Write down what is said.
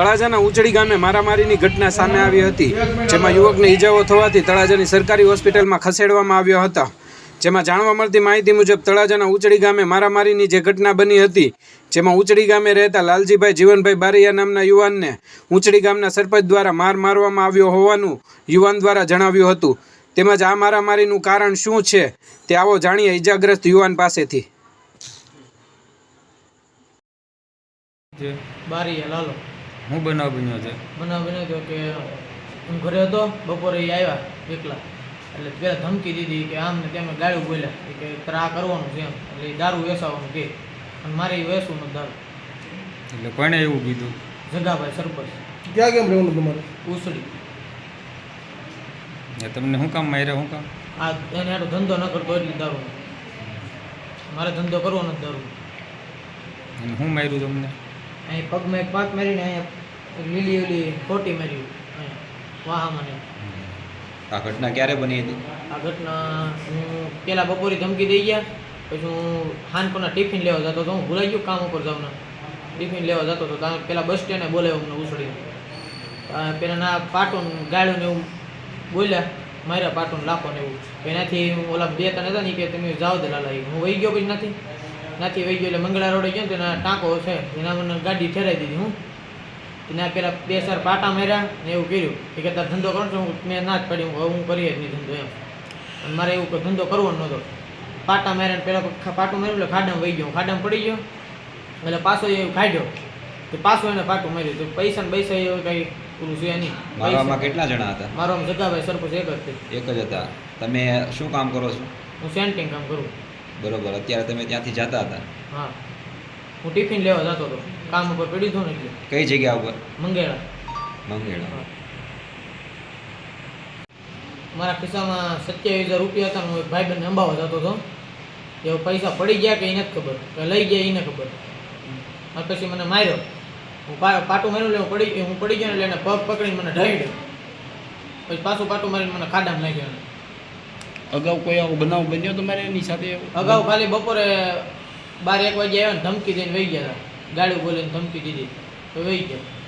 તળાજાના ઉચડી ગામે મારામારીની ઘટના સામે આવી હતી, જેમાં યુવકને ઈજાઓ થવાથી તળાજાની સરકારી હોસ્પિટલમાં ખસેડવામાં આવ્યો હતો. જેમાં જાણવા મળતી માહિતી મુજબ, તળાજાના ઉચડી ગામે મારામારીની જે ઘટના બની હતી, જેમાં ઉચડી ગામે રહેતા લાલજીભાઈ જીવનભાઈ બારૈયા નામના યુવાનને ઉચડી ગામના સરપંચ દ્વારા માર મારવામાં આવ્યો હોવાનું યુવાન દ્વારા જણાવ્યું હતું. તેમજ આ મારામારીનું કારણ શું છે, તે આવો જાણીએ ઈજાગ્રસ્ત યુવાન પાસેથી. બારી લાલો. હું બનાવ બન્યો છે? બનાવ બન્યો હતો કે હું ઘરે હતો બપોરે એ આવ્યા એકલા. એટલે પેલા ધમકી દીધી કે આમ ને તેમ ગાળું બોલ્યા. કે તારે આ કરવાનું છે એમ. એટલે એ દારૂ વેસાવાનું કે. અને મારે એ વેસવું નથી દારૂ. એટલે કોણે એવું કીધું? જગાભાઈ સરપંચ. ક્યાં કેમ રહેવાનું તમારે? ઉસળી. ને તમને શું કામ માર્યા શું કામ? આ એને હાટો ધંધો ન કરતો એટલે દારૂ મારે ધંધો કરવો નથી દારૂ હું શું માર્યું તમને? અહીં પગમાં એક પાક મારીને અહીંયા લીલી લીલી ઓલી ખોટી મારી અહીંયા મને આ ઘટના ક્યારે બની હતી? આ ઘટના હું પેલા બપોરે ધમકી દઈ ગયા પછી હું હાનપુરના ટિફિન લેવા જતો હતો. હું ભૂલાઈ ગયો કામ ઉપર જવાના. ટિફિન લેવા જતો હતો. ત્યાં પેલા બસ સ્ટેન્ડે બોલાવ્યો અમને ઉછળીને. પેલા ના પાટોન ગાળ્યું ને એવું બોલ્યા માર્યા પાટોન લાખો ને એવું. એનાથી હું ઓલા બે ત્રણ હતા ને કે તમે જાઓ દે લાલા હું વહી ગયો પછી નથી નથી વહી ગયો એટલે મંગળા રોડે ગયો ને તેના ટાંકો છે. એના મને ગાડી ઠેરાઈ દીધી હું. તેના પેલા બે ચાર પાટા માર્યા ને એવું કર્યું. એ કે તાર ધંધો કરો હું મેં ના જ પડી. હું હું કરીએ જ નહીં ધંધો એમ. અને મારે એવું કોઈ ધંધો કરવો નહોતો. પાટા માર્યા પેલા પાટું માર્યું એટલે ખાડામાં વહી ગયો. ખાડામાં પડી ગયો. એટલે પાછો એ કાઢ્યો તો પાછો એને પાટું માર્યું. તો પૈસા ને પૈસા એવું કંઈ પૂરું છે નહીં. મારામાં કેટલા જણા હતા? મારો જગાભાઈ સરપંચ એક જ એક જ હતા. તમે શું કામ કરો છો? હું સેન્ટિંગ કામ કરું. બરોબર. અત્યારે તમે ત્યાંથી જતા હતા? હા. હું ટિફિન લેવા જતો હતો. કામ ઉપર પડી દઉં ને એટલે કઈ જગ્યા ઉપર? મંગેળા. મંગેળા. મારા ખિસ્સામાં સત્યાવીસ હજાર રૂપિયા હતા હું ભાઈ બંને અંબાવા જતો હતો. એ પૈસા પડી ગયા કે એને જ ખબર? લઈ ગયા એને ખબર? અને પછી મને માર્યો. હું પાટું માર્યું એટલે હું પડી હું પડી ગયો એટલે એને પગ પકડીને મને ઢાળ્યો પછી પાછું પાટું મારીને મને ખાડામાં નાખ્યો. અગાઉ કોઈ આવો બનાવ બન્યો તમારે એની સાથે અગાઉ ખાલી બપોરે બાર એક વાગે આવ્યા ને ધમકી દઈને વહી ગયા હતા ગાડી બોલીને ધમકી દીધી. તો વહી ગયા.